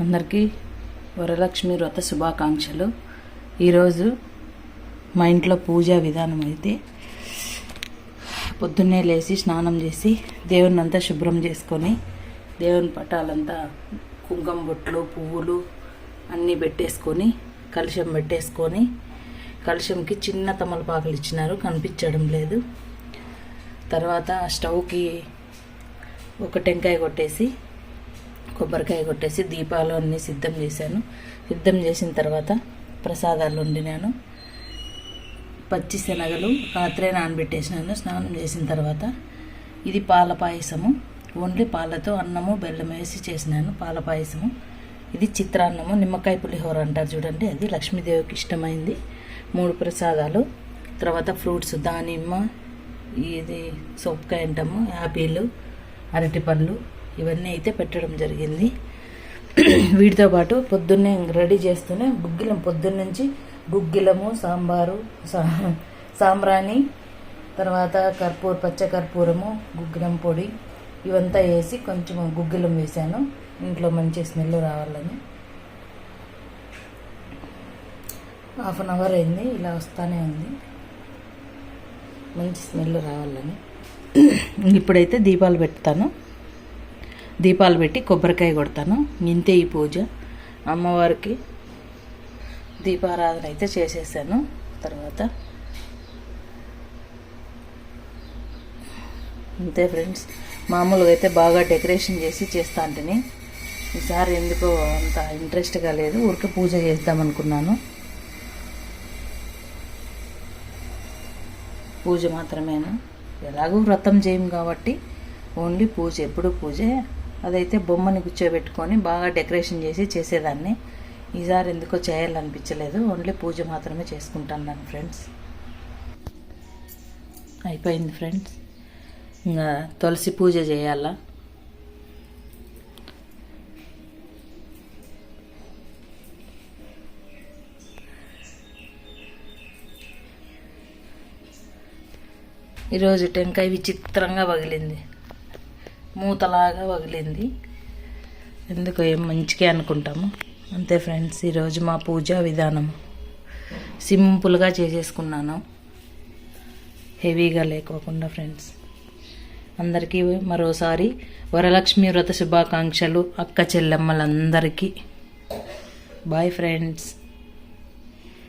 అందరికీ వరలక్ష్మి వ్రత శుభాకాంక్షలు. ఈరోజు మా ఇంట్లో పూజా విధానం అయితే పొద్దున్నే లేచి స్నానం చేసి దేవుని అంతా శుభ్రం చేసుకొని దేవుని పటాలంతా కుంకుమ బొట్లు పువ్వులు అన్నీ పెట్టేసుకొని కలుషం పెట్టేసుకొని కలుషంకి చిన్న తమలపాకులు ఇచ్చినారు కనిపించడం లేదు. తర్వాత స్టవ్కి ఒక టెంకాయ కొట్టేసి కొబ్బరికాయ కొట్టేసి దీపాలు అన్నీ సిద్ధం చేశాను. సిద్ధం చేసిన తర్వాత ప్రసాదాలు వండినాను. పచ్చి శనగలు రాత్రే నానబెట్టేసినాను. స్నానం చేసిన తర్వాత ఇది పాల పాయసము. ఓన్లీ పాలతో అన్నము బెల్లం వేసి చేసినాను. పాల పాయసము. ఇది చిత్రాన్నము. నిమ్మకాయ పులిహోర అంటారు చూడండి. అది లక్ష్మీదేవికి ఇష్టమైంది. మూడు ప్రసాదాలు. తర్వాత ఫ్రూట్స్ దానిమ్మ ఇది సొప్పకాయ అంటాము యాపిల్ అరటిపళ్ళు ఇవన్నీ అయితే పెట్టడం జరిగింది. వీటితో పాటు పొద్దున్నే రెడీ చేస్తూనే గుగ్గిలం పొద్దున్న నుంచి గుగ్గిలము సాంబారు సా- సాంబ్రాణి తర్వాత కర్పూర పచ్చ కర్పూరము గుగ్గిలం పొడి ఇవంతా వేసి కొంచెం గుగ్గిలం వేసాను ఇంట్లో మంచి స్మెల్ రావాలని. హాఫ్ అన్ అవర్ అయింది ఇలా వస్తానే ఉంది. మంచి స్మెల్ రావాలని. ఇప్పుడైతే దీపాలు పెడతాను. దీపాలు పెట్టి కొబ్బరికాయ కొడతాను. ఇంతే ఈ పూజ. అమ్మవారికి దీపారాధన అయితే చేసేసాను. తర్వాత అంతే ఫ్రెండ్స్. మామూలుగా అయితే బాగా డెకరేషన్ చేసి చేస్తా అంటేనే ఈసారి ఎందుకో అంత ఇంట్రెస్ట్గా లేదు. ఊరికే పూజ చేద్దామనుకున్నాను పూజ మాత్రమేనా? ఎలాగో వ్రతం చేయం కాబట్టి ఓన్లీ పూజ ఎప్పుడు పూజే అదైతే బొమ్మని కూర్చోబెట్టుకొని బాగా డెకరేషన్ చేసి చేసేదాన్ని. ఈసారి ఎందుకో చేయాలనిపించలేదు. ఓన్లీ పూజ మాత్రమే చేసుకుంటాను ఫ్రెండ్స్. అయిపోయింది ఫ్రెండ్స్. ఇంకా తులసి పూజ చేయాలా? ఈరోజు టెంకాయ విచిత్రంగా పగిలింది. మూతలాగా వగిలింది. ఎందుకు ఏం మంచిగా అనుకుంటాము. అంతే ఫ్రెండ్స్ ఈరోజు మా పూజా విధానం. సింపుల్గా చేసేసుకున్నాను. హెవీగా లేకోకుండా ఫ్రెండ్స్. అందరికీ మరోసారి వరలక్ష్మి వ్రత శుభాకాంక్షలు అక్క చెల్లెమ్మలందరికీ. Bye friends.